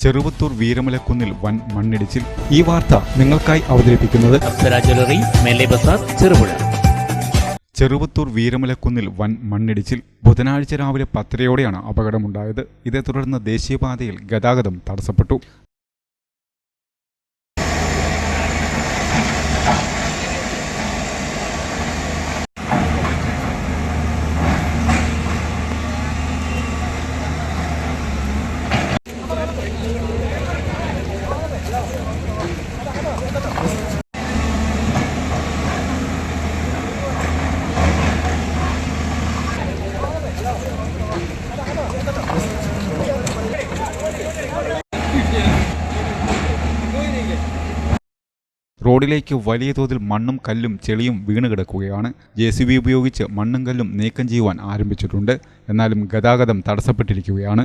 ചെറുവത്തൂർ വീരമലക്കുന്നിൽ വൻ മണ്ണിടിച്ചിൽ. ഈ വാർത്ത നിങ്ങൾക്കായി അവതരിപ്പിക്കുന്നത് ചെറുപുഴ. ചെറുവത്തൂർ വീരമലക്കുന്നിൽ വൻ മണ്ണിടിച്ചിൽ. ബുധനാഴ്ച രാവിലെ പത്തരയോടെയാണ് അപകടമുണ്ടായത്. ഇതേ തുടർന്ന് ദേശീയപാതയിൽ ഗതാഗതം തടസ്സപ്പെട്ടു. റോഡിലേക്ക് വലിയ തോതിൽ മണ്ണും കല്ലും ചെളിയും വീണ് കിടക്കുകയാണ്. ജെ സി ബി ഉപയോഗിച്ച് മണ്ണും കല്ലും നീക്കം ചെയ്യുവാൻ ആരംഭിച്ചിട്ടുണ്ട്. എന്നാലും ഗതാഗതം തടസ്സപ്പെട്ടിരിക്കുകയാണ്.